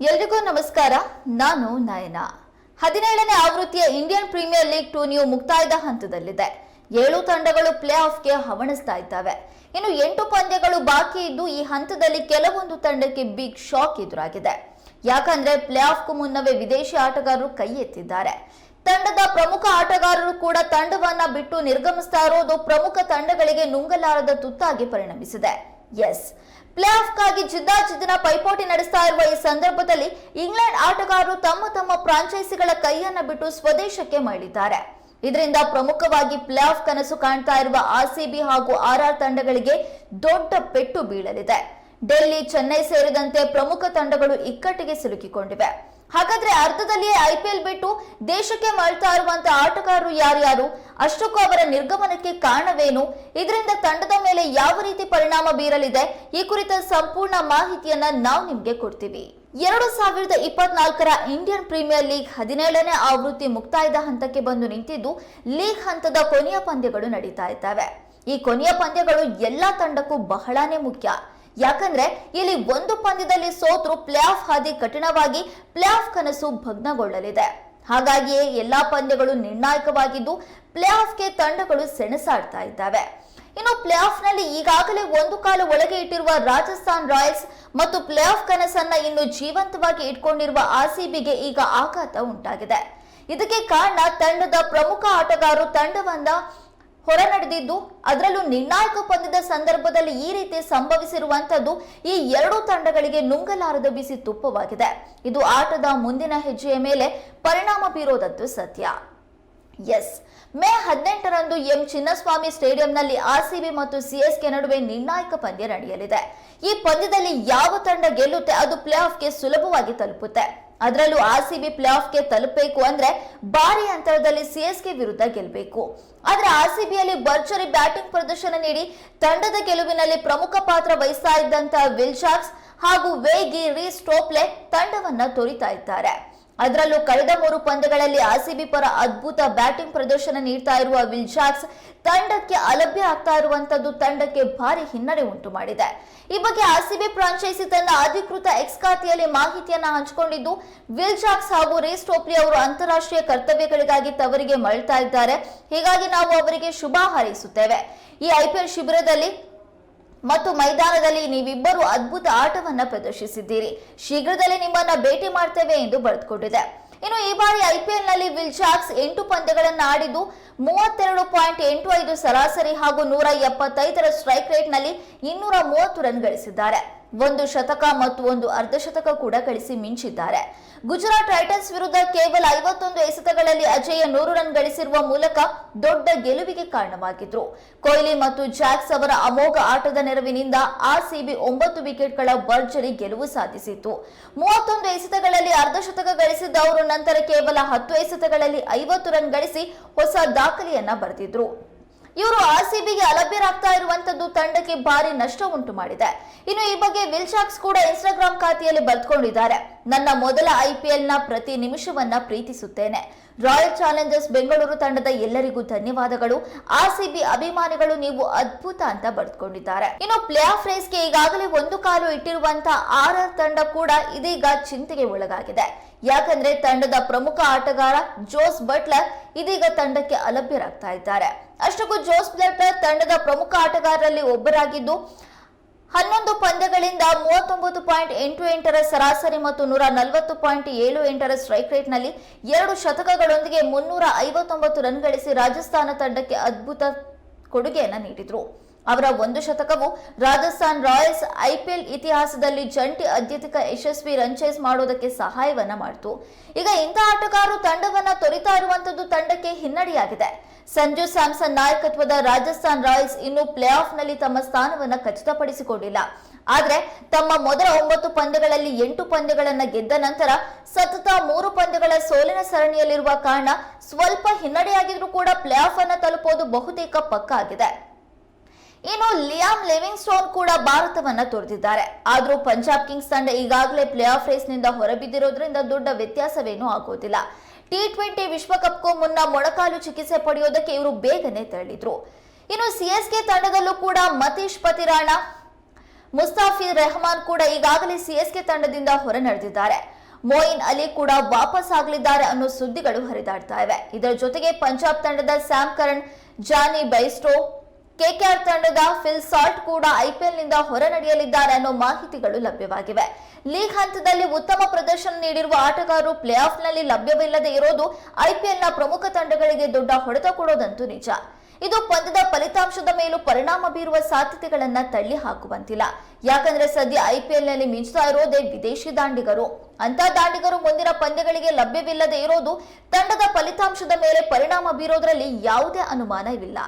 ಎಲ್ರಿಗೂ ನಮಸ್ಕಾರ. ನಾನು ನಯನ. ಹದಿನೇಳನೇ ಆವೃತ್ತಿಯ ಇಂಡಿಯನ್ ಪ್ರೀಮಿಯರ್ ಲೀಗ್ ಟೂರ್ನಿಯು ಮುಕ್ತಾಯದ ಹಂತದಲ್ಲಿದೆ. ಏಳು ತಂಡಗಳು ಪ್ಲೇ ಆಫ್ಗೆ ಹವಣಿಸ್ತಾ ಇದ್ದಾವೆ. ಇನ್ನು ಎಂಟು ಪಂದ್ಯಗಳು ಬಾಕಿ ಇದ್ದು ಈ ಹಂತದಲ್ಲಿ ಕೆಲವೊಂದು ತಂಡಕ್ಕೆ ಬಿಗ್ ಶಾಕ್ ಎದುರಾಗಿದೆ. ಯಾಕಂದ್ರೆ ಪ್ಲೇ ಆಫ್ಗೂ ಮುನ್ನವೇ ವಿದೇಶಿ ಆಟಗಾರರು ಕೈ ಎತ್ತಿದ್ದಾರೆ. ತಂಡದ ಪ್ರಮುಖ ಆಟಗಾರರು ಕೂಡ ತಂಡವನ್ನ ಬಿಟ್ಟು ನಿರ್ಗಮಿಸ್ತಾ ಇರೋದು ಪ್ರಮುಖ ತಂಡಗಳಿಗೆ ನುಂಗಲಾರದ ತುತ್ತಾಗಿ ಪರಿಣಮಿಸಿದೆ. ಎಸ್ ಪ್ಲೇ ಆಫ್ಗಾಗಿ ಜಿದ್ದಾಜಿದ್ದಿನ ಪೈಪೋಟಿ ನಡೆಸ್ತಾ ಇರುವ ಈ ಸಂದರ್ಭದಲ್ಲಿ ಇಂಗ್ಲೆಂಡ್ ಆಟಗಾರರು ತಮ್ಮ ತಮ್ಮ ಫ್ರಾಂಚೈಸಿಗಳ ಕೈಯನ್ನ ಬಿಟ್ಟು ಸ್ವದೇಶಕ್ಕೆ ಮರಳಿದ್ದಾರೆ. ಇದರಿಂದ ಪ್ರಮುಖವಾಗಿ ಪ್ಲೇ ಆಫ್ ಕನಸು ಕಾಣ್ತಾ ಇರುವ ಆರ್ಸಿಬಿ ಹಾಗೂ ಆರ್ಆರ್ ತಂಡಗಳಿಗೆ ದೊಡ್ಡ ಪೆಟ್ಟು ಬೀಳಲಿದೆ. ಡೆಲ್ಲಿ, ಚೆನ್ನೈ ಸೇರಿದಂತೆ ಪ್ರಮುಖ ತಂಡಗಳು ಇಕ್ಕಟ್ಟಿಗೆ ಸಿಲುಕಿಕೊಂಡಿವೆ. ಹಾಗಾದ್ರೆ ಅರ್ಧದಲ್ಲಿಯೇ ಐಪಿಎಲ್ ಬಿಟ್ಟು ದೇಶಕ್ಕೆ ಮರಳ್ತಾ ಇರುವಂತಹ ಆಟಗಾರರು ಯಾರ್ಯಾರು? ಅಷ್ಟಕ್ಕೂ ಅವರ ನಿರ್ಗಮನಕ್ಕೆ ಕಾರಣವೇನು? ಇದರಿಂದ ತಂಡದ ಮೇಲೆ ಯಾವ ರೀತಿ ಪರಿಣಾಮ ಬೀರಲಿದೆ? ಈ ಕುರಿತ ಸಂಪೂರ್ಣ ಮಾಹಿತಿಯನ್ನ ನಾವು ನಿಮ್ಗೆ ಕೊಡ್ತೀವಿ. ಎರಡು ಸಾವಿರದ ಇಪ್ಪತ್ನಾಲ್ಕರ ಇಂಡಿಯನ್ ಪ್ರೀಮಿಯರ್ ಲೀಗ್ ಹದಿನೇಳನೇ ಆವೃತ್ತಿ ಮುಕ್ತಾಯದ ಹಂತಕ್ಕೆ ಬಂದು ನಿಂತಿದ್ದು, ಲೀಗ್ ಹಂತದ ಕೊನೆಯ ಪಂದ್ಯಗಳು ನಡೀತಾ ಇದ್ದಾವೆ. ಈ ಕೊನೆಯ ಪಂದ್ಯಗಳು ಎಲ್ಲಾ ತಂಡಕ್ಕೂ ಬಹಳಾನೇ ಮುಖ್ಯ. ಯಾಕಂದ್ರೆ ಇಲ್ಲಿ ಒಂದು ಪಂದ್ಯದಲ್ಲಿ ಸೋತ್ರು ಪ್ಲೇ ಆಫ್ ಹಾದಿ ಕಠಿಣವಾಗಿ ಪ್ಲೇ ಆಫ್ ಕನಸು ಭಗ್ನಗೊಳ್ಳಲಿದೆ. ಹಾಗಾಗಿಯೇ ಎಲ್ಲಾ ಪಂದ್ಯಗಳು ನಿರ್ಣಾಯಕವಾಗಿದ್ದು ಪ್ಲೇ ಆಫ್ಗೆ ತಂಡಗಳು ಸೆಣಸಾಡ್ತಾ ಇದ್ದಾವೆ. ಇನ್ನು ಪ್ಲೇ ಆಫ್ನಲ್ಲಿ ಈಗಾಗಲೇ ಒಂದು ಕಾಲು ಒಳಗೆ ಇಟ್ಟಿರುವ ರಾಜಸ್ಥಾನ್ ರಾಯಲ್ಸ್ ಮತ್ತು ಪ್ಲೇ ಆಫ್ ಕನಸನ್ನ ಇನ್ನು ಜೀವಂತವಾಗಿ ಇಟ್ಕೊಂಡಿರುವ ಆರ್ಸಿಬಿಗೆ ಈಗ ಆಘಾತ ಉಂಟಾಗಿದೆ. ಇದಕ್ಕೆ ಕಾರಣ ತಂಡದ ಪ್ರಮುಖ ಆಟಗಾರರು ತಂಡವನ್ನ ಹೊರ ನಡೆದಿದ್ದು ಅದರಲ್ಲೂ ನಿರ್ಣಾಯಕ ಪಂದ್ಯದ ಸಂದರ್ಭದಲ್ಲಿ ಈ ರೀತಿ ಸಂಭವಿಸಿರುವಂತದ್ದು ಈ ಎರಡೂ ತಂಡಗಳಿಗೆ ನುಂಗಲಾರದ ಬಿಸಿ ತುಪ್ಪವಾಗಿದೆ. ಇದು ಆಟದ ಮುಂದಿನ ಹೆಜ್ಜೆಯ ಮೇಲೆ ಪರಿಣಾಮ ಬೀರೋದಂತೂ ಸತ್ಯ. ಎಸ್. ಮೇ ಹದಿನೆಂಟರಂದು ಎಂ. ಚಿನ್ನಸ್ವಾಮಿ ಸ್ಟೇಡಿಯಂನಲ್ಲಿ ಆರ್ಸಿಬಿ ಮತ್ತು ಸಿಎಸ್ಕೆ ನಡುವೆ ನಿರ್ಣಾಯಕ ಪಂದ್ಯ ನಡೆಯಲಿದೆ. ಈ ಪಂದ್ಯದಲ್ಲಿ ಯಾವ ತಂಡ ಗೆಲ್ಲುತ್ತೆ, ಅದು ಪ್ಲೇ ಆಫ್ಗೆ ಸುಲಭವಾಗಿ ತಲುಪುತ್ತೆ. ಅದರಲ್ಲೂ ಆರ್ಸಿಬಿ ಪ್ಲೇ ಆಫ್ಗೆ ತಲುಪಬೇಕು ಅಂದ್ರೆ ಭಾರಿ ಅಂತರದಲ್ಲಿ ಸಿಎಸ್ಕೆ ವಿರುದ್ಧ ಗೆಲ್ಲಬೇಕು ಆದ್ರೆ ಅಲ್ಲಿ ಭರ್ಜರಿ ಬ್ಯಾಟಿಂಗ್ ಪ್ರದರ್ಶನ ನೀಡಿ ತಂಡದ ಗೆಲುವಿನಲ್ಲಿ ಪ್ರಮುಖ ಪಾತ್ರ ವಹಿಸ್ತಾ ವಿಲ್ ವಿಲ್ಶಾಕ್ಸ್ ಹಾಗೂ ವೇಗಿ ರೀ ಸ್ಟೋಪ್ಲೆ ತಂಡವನ್ನ ತೋರಿತಾ ಇದ್ದಾರೆ. ಅದರಲ್ಲೂ ಕಳೆದ ಮೂರು ಪಂದ್ಯಗಳಲ್ಲಿ ಆರ್ಸಿಬಿ ಪರ ಅದ್ಭುತ ಬ್ಯಾಟಿಂಗ್ ಪ್ರದರ್ಶನ ನೀಡ್ತಾ ಇರುವ ವಿಲ್ ಜಾಕ್ಸ್ ತಂಡಕ್ಕೆ ಅಲಭ್ಯ ಆಗ್ತಾ ಇರುವಂತದ್ದು ತಂಡಕ್ಕೆ ಭಾರಿ ಹಿನ್ನಡೆ ಉಂಟು ಮಾಡಿದೆ. ಈ ಬಗ್ಗೆ ಆರ್ಸಿಬಿ ಫ್ರಾಂಚೈಸಿ ತನ್ನ ಅಧಿಕೃತ ಎಕ್ಸ್ ಖಾತೆಯಲ್ಲಿ ಮಾಹಿತಿಯನ್ನ ಹಂಚಿಕೊಂಡಿದ್ದು ವಿಲ್ಜಾಕ್ಸ್ ಹಾಗೂ ರೇಸ್ ಟೋಪ್ಲಿ ಅವರು ಅಂತಾರಾಷ್ಟ್ರೀಯ ಕರ್ತವ್ಯಗಳಿಗಾಗಿ ತವರಿಗೆ ಮರಳ್ತಾ ಇದ್ದಾರೆ. ಹೀಗಾಗಿ ನಾವು ಅವರಿಗೆ ಶುಭ ಹಾರೈಸುತ್ತೇವೆ. ಈ ಐಪಿಎಲ್ ಶಿಬಿರದಲ್ಲಿ ಮತ್ತು ಮೈದಾನದಲ್ಲಿ ನೀವಿಬ್ಬರು ಅದ್ಭುತ ಆಟವನ್ನ ಪ್ರದರ್ಶಿಸಿದ್ದೀರಿ. ಶೀಘ್ರದಲ್ಲೇ ನಿಮ್ಮನ್ನ ಭೇಟಿ ಮಾಡ್ತೇವೆ ಎಂದು ಬರೆದುಕೊಂಡಿದೆ. ಇನ್ನು ಈ ಬಾರಿ ಐಪಿಎಲ್ನಲ್ಲಿ ವಿಲ್ಜಾಕ್ಸ್ ಎಂಟು ಪಂದ್ಯಗಳನ್ನು ಆಡಿದ್ದು ಮೂವತ್ತೆರಡು ಪಾಯಿಂಟ್ ಎಂಟು ಐದು ಸರಾಸರಿ ಹಾಗೂ ನೂರ ಎಪ್ಪತ್ತೈದರ ಸ್ಟ್ರೈಕ್ ರೇಟ್ನಲ್ಲಿ ಇನ್ನೂರ ಮೂವತ್ತು ರನ್ ಗಳಿಸಿದ್ದಾರೆ. ಒಂದು ಶತಕ ಮತ್ತು ಒಂದು ಅರ್ಧಶತಕ ಕೂಡ ಗಳಿಸಿ ಮಿಂಚಿದ್ದಾರೆ. ಗುಜರಾತ್ ಟೈಟನ್ಸ್ ವಿರುದ್ಧ ಕೇವಲ ಐವತ್ತೊಂದು ಎಸೆತಗಳಲ್ಲಿ ಅಜೇಯ ನೂರು ರನ್ ಗಳಿಸಿರುವ ಮೂಲಕ ದೊಡ್ಡ ಗೆಲುವಿಗೆ ಕಾರಣವಾಗಿದ್ರು. ಕೊಹ್ಲಿ ಮತ್ತು ಜಾಕ್ಸ್ ಅವರ ಅಮೋಘ ಆಟದ ನೆರವಿನಿಂದ ಆರ್ಸಿಬಿ ಒಂಬತ್ತು ವಿಕೆಟ್ಗಳ ಭರ್ಜರಿ ಗೆಲುವು ಸಾಧಿಸಿತ್ತು. ಮೂವತ್ತೊಂದು ಎಸೆತಗಳಲ್ಲಿ ಅರ್ಧಶತಕ ಗಳಿಸಿದ್ದ ಅವರು ನಂತರ ಕೇವಲ ಹತ್ತು ಎಸೆತಗಳಲ್ಲಿ ಐವತ್ತು ರನ್ ಗಳಿಸಿ ಹೊಸ ದಾಖಲೆಯನ್ನ ಬರೆದಿದ್ರು. ಇವರು ಆರ್ಸಿಬಿಗೆ ಅಲಭ್ಯರಾಗ್ತಾ ಇರುವಂತದ್ದು ತಂಡಕ್ಕೆ ಭಾರಿ ನಷ್ಟ ಉಂಟು ಮಾಡಿದೆ. ಇನ್ನು ಈ ಬಗ್ಗೆ ವಿಲ್ಶಾಕ್ಸ್ ಕೂಡ ಇನ್ಸ್ಟಾಗ್ರಾಮ್ ಖಾತೆಯಲ್ಲಿ ಬರೆದುಕೊಂಡಿದ್ದಾರೆ ನನ್ನ ಮೊದಲ ಐಪಿಎಲ್ನ ಪ್ರತಿ ನಿಮಿಷವನ್ನ ಪ್ರೀತಿಸುತ್ತೇನೆ. ರಾಯಲ್ ಚಾಲೆಂಜರ್ಸ್ ಬೆಂಗಳೂರು ತಂಡದ ಎಲ್ಲರಿಗೂ ಧನ್ಯವಾದಗಳು. ಆರ್ಸಿಬಿ ಅಭಿಮಾನಿಗಳು ನೀವು ಅದ್ಭುತ ಅಂತ ಬರೆದುಕೊಂಡಿದ್ದಾರೆ. ಇನ್ನು ಪ್ಲೇ ಆಫ್ ರೇಸ್ಗೆ ಈಗಾಗಲೇ ಒಂದು ಕಾಲು ಇಟ್ಟಿರುವಂತಹ ಆರ್ ಆರ್ ತಂಡ ಕೂಡ ಇದೀಗ ಚಿಂತೆಗೆ ಒಳಗಾಗಿದೆ. ಯಾಕಂದ್ರೆ ತಂಡದ ಪ್ರಮುಖ ಆಟಗಾರ ಜೋಸ್ ಬಟ್ಲರ್ ಇದೀಗ ತಂಡಕ್ಕೆ ಅಲಭ್ಯರಾಗ್ತಾ ಇದ್ದಾರೆ. ಅಷ್ಟಕ್ಕೂ ಜೋಸ್ ಬಟ್ಲರ್ ತಂಡದ ಪ್ರಮುಖ ಆಟಗಾರರಲ್ಲಿ ಒಬ್ಬರಾಗಿದ್ದು, ಹನ್ನೊಂದು ಪಂದ್ಯಗಳಿಂದ ಮೂವತ್ತೊಂಬತ್ತು ಪಾಯಿಂಟ್ ಎಂಟು ಎಂಟರ ಸರಾಸರಿ ಮತ್ತು ನೂರ ನಲವತ್ತು ಪಾಯಿಂಟ್ ಏಳು ಎಂಟರ ಸ್ಟ್ರೈಕ್ ರೇಟ್ನಲ್ಲಿ ಎರಡು ಶತಕಗಳೊಂದಿಗೆ ಮುನ್ನೂರ ಐವತ್ತೊಂಬತ್ತು ರನ್ ಗಳಿಸಿ ರಾಜಸ್ಥಾನ ತಂಡಕ್ಕೆ ಅದ್ಭುತ ಕೊಡುಗೆಯನ್ನು ನೀಡಿದ್ರು. ಅವರ ಒಂದು ಶತಕವು ರಾಜಸ್ಥಾನ್ ರಾಯಲ್ಸ್ ಐಪಿಎಲ್ ಇತಿಹಾಸದಲ್ಲಿ ಜಂಟಿ ಅತ್ಯಧಿಕ ಯಶಸ್ವಿ ರನ್ ಚೇಸ್ ಮಾಡೋದಕ್ಕೆ ಸಹಾಯವನ್ನ ಮಾಡಿತು. ಈಗ ಇಂಥ ಆಟಗಾರರು ತಂಡವನ್ನ ತೊರಿತಾ ಇರುವಂತದ್ದು ತಂಡಕ್ಕೆ ಹಿನ್ನಡೆಯಾಗಿದೆ. ಸಂಜು ಸ್ಯಾಮ್ಸನ್ ನಾಯಕತ್ವದ ರಾಜಸ್ಥಾನ್ ರಾಯಲ್ಸ್ ಇನ್ನು ಪ್ಲೇ ಆಫ್ನಲ್ಲಿ ತಮ್ಮ ಸ್ಥಾನವನ್ನ ಖಚಿತಪಡಿಸಿಕೊಂಡಿಲ್ಲ. ಆದರೆ ತಮ್ಮ ಮೊದಲ ಒಂಬತ್ತು ಪಂದ್ಯಗಳಲ್ಲಿ ಎಂಟು ಪಂದ್ಯಗಳನ್ನ ಗೆದ್ದ ನಂತರ ಸತತ ಮೂರು ಪಂದ್ಯಗಳ ಸೋಲಿನ ಸರಣಿಯಲ್ಲಿರುವ ಕಾರಣ ಸ್ವಲ್ಪ ಹಿನ್ನಡೆಯಾಗಿದ್ರೂ ಕೂಡ ಪ್ಲೇ ಆಫ್ ಅನ್ನು ತಲುಪೋದು ಬಹುತೇಕ ಪಕ್ಕ ಆಗಿದೆ ಇನ್ನು ಲಿಯಾಮ್ ಲಿವಿಂಗ್ ಸ್ಟೋನ್ ಕೂಡ ಭಾರತವನ್ನ ತೊರೆದಿದ್ದಾರೆ. ಆದರೂ ಪಂಜಾಬ್ ಕಿಂಗ್ಸ್ ತಂಡ ಈಗಾಗಲೇ ಪ್ಲೇ ಆಫ್ ರೇಸ್ನಿಂದ ಹೊರಬಿದ್ದಿರೋದ್ರಿಂದ ದೊಡ್ಡ ವ್ಯತ್ಯಾಸವೇನೂ ಆಗೋದಿಲ್ಲ. ಟಿ ಟ್ವೆಂಟಿ ವಿಶ್ವಕಪ್ಗೂ ಮುನ್ನ ಮೊಣಕಾಲು ಚಿಕಿತ್ಸೆ ಪಡೆಯೋದಕ್ಕೆ ಇವರು ಬೇಗನೆ ತೆರಳಿದ್ರು. ಇನ್ನು ಸಿಎಸ್ಕೆ ತಂಡದಲ್ಲೂ ಕೂಡ ಮತೀಶ್ ಪತಿರಾಣ ಮುಸ್ತಾಫಿರ್ ರೆಹಮಾನ್ ಕೂಡ ಈಗಾಗಲೇ ಸಿಎಸ್ಕೆ ತಂಡದಿಂದ ಹೊರ ನಡೆದಿದ್ದಾರೆ. ಮೋಯಿನ್ ಅಲಿ ಕೂಡ ವಾಪಸ್ ಆಗಲಿದ್ದಾರೆ ಅನ್ನೋ ಸುದ್ದಿಗಳು ಹರಿದಾಡ್ತಾ ಇವೆ. ಇದರ ಜೊತೆಗೆ ಪಂಜಾಬ್ ತಂಡದ Sam Curran, Jonny Bairstow KKR ತಂಡದ ಫಿಲ್ ಸಾಲ್ಟ್ ಕೂಡ ಐಪಿಎಲ್ನಿಂದ ಹೊರ ನಡೆಯಲಿದ್ದಾರೆ ಅನ್ನೋ ಮಾಹಿತಿಗಳು ಲಭ್ಯವಾಗಿವೆ. ಲೀಗ್ ಹಂತದಲ್ಲಿ ಉತ್ತಮ ಪ್ರದರ್ಶನ ನೀಡಿರುವ ಆಟಗಾರರು ಪ್ಲೇ ಆಫ್ನಲ್ಲಿ ಲಭ್ಯವಿಲ್ಲದೆ ಇರೋದು ಐಪಿಎಲ್ನ ಪ್ರಮುಖ ತಂಡಗಳಿಗೆ ದೊಡ್ಡ ಹೊಡೆತ ಕೊಡೋದಂತೂ ನಿಜ. ಇದು ಪಂದ್ಯದ ಫಲಿತಾಂಶದ ಮೇಲೂ ಪರಿಣಾಮ ಬೀರುವ ಸಾಧ್ಯತೆಗಳನ್ನ ತಳ್ಳಿ ಹಾಕುವಂತಿಲ್ಲ. ಯಾಕಂದ್ರೆ ಸದ್ಯ ಐಪಿಎಲ್ನಲ್ಲಿ ಮಿಂಚುತ್ತಾ ಇರೋದೇ ವಿದೇಶಿ ದಾಂಡಿಗರು. ಅಂತ ದಾಂಡಿಗರು ಮುಂದಿನ ಪಂದ್ಯಗಳಿಗೆ ಲಭ್ಯವಿಲ್ಲದೆ ಇರೋದು ತಂಡದ ಫಲಿತಾಂಶದ ಮೇಲೆ ಪರಿಣಾಮ ಬೀರೋದ್ರಲ್ಲಿ ಯಾವುದೇ ಅನುಮಾನವಿಲ್ಲ.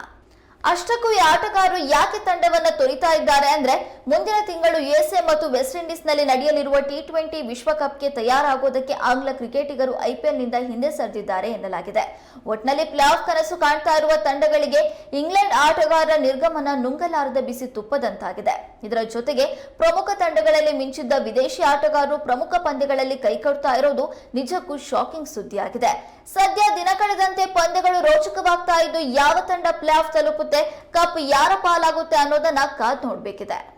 ಅಷ್ಟಕ್ಕೂ ಈ ಆಟಗಾರರು ಯಾಕೆ ತಂಡವನ್ನ ತೊರಿತಾ ಇದ್ದಾರೆ ಅಂದ್ರೆ ಮುಂದಿನ ತಿಂಗಳು ಯುಎಸ್ಎ ಮತ್ತು ವೆಸ್ಟ್ ಇಂಡೀಸ್ನಲ್ಲಿ ನಡೆಯಲಿರುವ ಟಿ ಟ್ವೆಂಟಿ ವಿಶ್ವಕಪ್ಗೆ ತಯಾರಾಗೋದಕ್ಕೆ ಆಂಗ್ಲ ಕ್ರಿಕೆಟಿಗರು ಐಪಿಎಲ್ನಿಂದ ಹಿಂದೆ ಸರಿದಿದ್ದಾರೆ ಎನ್ನಲಾಗಿದೆ. ಒಟ್ನಲ್ಲಿ ಪ್ಲೇ ಆಫ್ ಕನಸು ಕಾಣ್ತಾ ಇರುವ ತಂಡಗಳಿಗೆ ಇಂಗ್ಲೆಂಡ್ ಆಟಗಾರರ ನಿರ್ಗಮನ ನುಂಗಲಾರದ ಬಿಸಿ ತುಪ್ಪದಂತಾಗಿದೆ. ಇದರ ಜೊತೆಗೆ ಪ್ರಮುಖ ತಂಡಗಳಲ್ಲಿ ಮಿಂಚಿದ್ದ ವಿದೇಶಿ ಆಟಗಾರರು ಪ್ರಮುಖ ಪಂದ್ಯಗಳಲ್ಲಿ ಕೈಕೊಡ್ತಾ ಇರೋದು ನಿಜಕ್ಕೂ ಶಾಕಿಂಗ್ ಸುದ್ದಿಯಾಗಿದೆ. ಸದ್ಯ ದಿನ ಕಳೆದಂತೆ ಪಂದ್ಯಗಳು ರೋಚಕವಾಗ್ತಾ ಇದ್ದು ಯಾವ ತಂಡ ಪ್ಲೇ ಆಫ್ ತಲುಪುತ್ತೆ ಕಪ್ ಯಾರ ಪಾಲಾಗುತ್ತೆ ಅನ್ನೋದನ್ನ ಕಾದ್ ನೋಡ್ಬೇಕಿದೆ.